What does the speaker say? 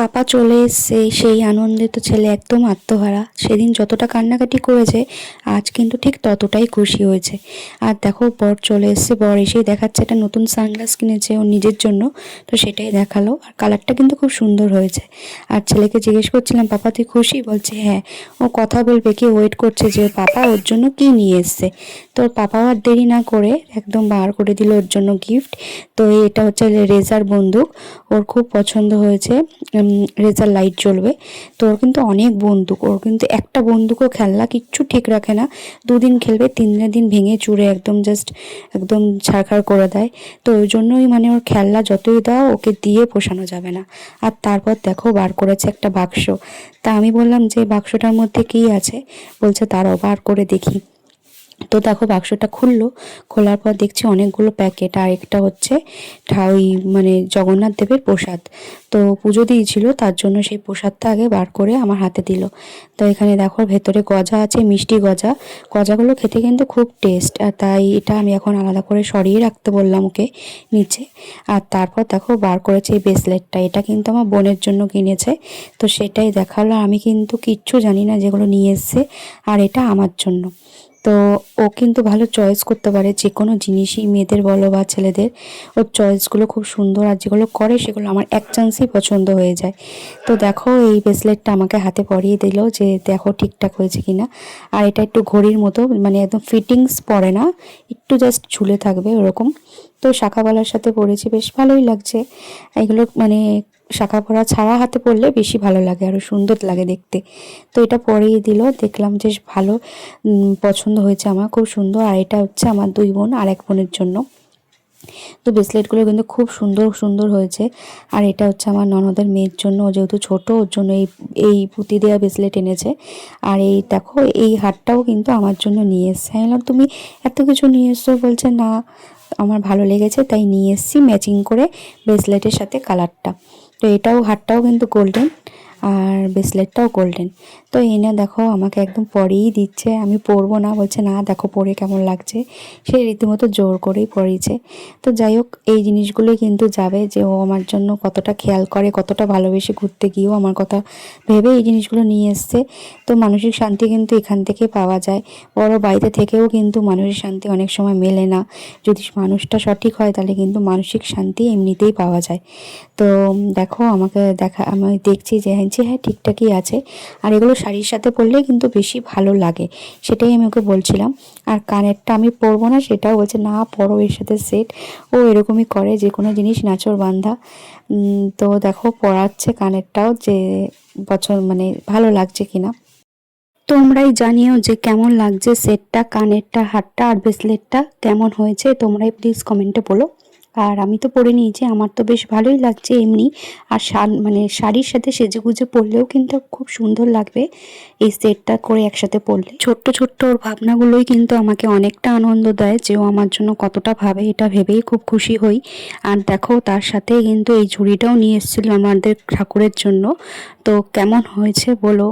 পাপা চলে এসছে, সেই আনন্দে তো ছেলে একদম আত্মহারা। সেদিন যতটা কান্নাকাটি করেছে, আজ কিন্তু ঠিক ততটাই খুশি হয়েছে। আর দেখো, বর চলে এসছে, বর এসেই দেখাচ্ছে একটা নতুন সানগ্লাস কিনেছে ওর নিজের জন্য, তো সেটাই দেখাল। আর কালারটা কিন্তু খুব সুন্দর হয়েছে। আর ছেলেকে জিজ্ঞেস করছিলাম, পাপা, তুই খুশি? বলছে হ্যাঁ। ও কথা বলবে কি ওয়েট করছে যে, পাপা ওর জন্য কি নিয়ে এসছে? তো পাপাও আর দেরি না করে একদম বার করে দিল ওর জন্য গিফট তো এটা হচ্ছে রেজার বন্দুক। ওর খুব পছন্দ হয়েছে। রেজার লাইট জ্বলবে। তো ওর কিন্তু অনেক বন্দুক, ওর কিন্তু একটা বন্দুকও খেলনা কিচ্ছু ঠিক রাখে না। দুদিন খেলবে তিন দিনের দিন ভেঙে চুরে একদম জাস্ট একদম ছাড়খাড় করে দেয়। তো ওই জন্যই মানে ওর খেলনা যতই দাও, ওকে দিয়ে পোষানো যাবে না। আর তারপর দেখো বার করেছে একটা বাক্স। তা আমি বললাম যে, বাক্সটার মধ্যে কী আছে? বলছে, তারাও বার করে দেখি। তো দেখো বাক্সটা খুললো, খোলার পর দেখছি অনেকগুলো প্যাকেট আর একটা হচ্ছে ওই মানে জগন্নাথ দেবের প্রসাদ। তো পুজো দিয়েছিল, তার জন্য সেই প্রসাদটা আগে বার করে আমার হাতে দিল। তো এখানে দেখো ভেতরে গজা আছে, মিষ্টি গজা। গজাগুলো খেতে কিন্তু খুব টেস্ট আর তাই এটা আমি এখন আলাদা করে সরিয়ে রাখতে বললাম ওকে নিচে। আর তারপর দেখো বার করেছে এই ব্রেসলেটটা এটা কিন্তু আমার বোনের জন্য কিনেছে। তো সেটাই দেখাল আমি কিন্তু কিচ্ছু জানি না যেগুলো নিয়ে এসছে, আর এটা আমার জন্য। তো ও কিন্তু ভালো চয়েস করতে পারে যে কোনো জিনিসই মেয়েদের বলো বা ছেলেদের। ওর চয়েসগুলো খুব সুন্দর আর যেগুলো করে সেগুলো আমার এক চান্সই পছন্দ হয়ে যায়। তো দেখো এই ব্রেসলেটটা আমাকে হাতে পরিয়ে দিল যে দেখো ঠিকঠাক হয়েছে কিনা। আর এটা একটু ঘড়ির মতো মানে একদম ফিটিংস পড়ে না, একটু জাস্ট ঝুলে থাকবে ওরকম। তো শাখাবালার সাথে পরেছি বেশ ভালোই লাগছে। এগুলো মানে শাখা পরা ছাড়া হাতে পরলে বেশি ভালো লাগে আরও সুন্দর লাগে দেখতে। তো এটা পরিয়ে দিল, দেখলাম যে ভালো পছন্দ হয়েছে আমার, খুব সুন্দর। আর এটা হচ্ছে আমার দুই বোন আর এক বোনের জন্য। তো ব্রেসলেটগুলো কিন্তু খুব সুন্দর সুন্দর হয়েছে। আর এটা হচ্ছে আমার ননদের মেয়ের জন্য যেহেতু ছোট, ওর জন্য এই এই পুঁতি দেওয়া ব্রেসলেট এনেছে। আর এই দেখো, এই হারটাও কিন্তু আমার জন্য নিয়ে এসছে। তুমি এত কিছু নিয়ে এসছো? বলছে, না। আমার ভালো লেগেছে, তাই নিয়ে এসেছি ম্যাচিং করে ব্রেসলেটের সাথে কালারটা তো এটাও, হারটাও কিন্তু গোল্ডেন আর ব্রেসলেটটাও গোল্ডেন তো এনে দেখো আমাকে একদম পরেই দিচ্ছে। আমি পরবো না, বলছে, না, দেখো, পরে কেমন লাগছে। সে রীতিমতো জোর করেই পরিয়েছে। তো যাই হোক, এই জিনিসগুলোই কিন্তু যাবে যে ও আমার জন্য কতটা খেয়াল করে, কতটা ভালোবেসে ঘুরতে গিয়েও আমার কথা ভেবে এই জিনিসগুলো নিয়ে এসছে। তো মানসিক শান্তি কিন্তু এখান থেকে পাওয়া যায়। বড় বাড়িতে থেকেও কিন্তু মানসিক শান্তি অনেক সময় মেলে না। যদি মানুষটা সঠিক হয়, তাহলে কিন্তু মানসিক শান্তি এমনিতেই পাওয়া যায়। তো দেখো, আমাকে দেখা, আমি দেখছি যে যে হ্যাঁ ঠিকঠাকই আছে। আর এগুলো শাড়ির সাথে পরলে কিন্তু বেশি ভালো লাগে। সেটাই আমি ওকে বলছিলাম। আর কানেরটা আমি পরবো না, সেটাও বলছে, না, পরো, এর সাথে সেট। ও এরকমই করে, যে কোনো জিনিস, নাচর বান্ধা। তো দেখো, পরাচ্ছে কানেরটাও যে বছর মানে ভালো লাগছে কিনা। তোমরাই জানিও যে কেমন লাগছে সেটটা, কানেরটা, হারটা আর ব্রেসলেটটা কেমন হয়েছে। তোমরাই প্লিজ কমেন্টে বলো। আর আমি তো পরে নিয়েছি, আমার তো বেশ ভালোই লাগছে এমনি। আর মানে শাড়ির সাথে সেজে গুজে পরলেও কিন্তু খুব সুন্দর লাগবে এই সেটটা করে একসাথে পরলে। ছোট্ট ছোট্ট ওর ভাবনাগুলোই কিন্তু আমাকে অনেকটা আনন্দ দেয় যে ও আমার জন্য কতটা ভাবে, এটা ভেবেই খুব খুশি হই। আর দেখো তার সাথে কিন্তু এই ঝুড়িটাও নিয়ে এসেছিল আমাদের ঠাকুরের জন্য। তো কেমন হয়েছে বলো?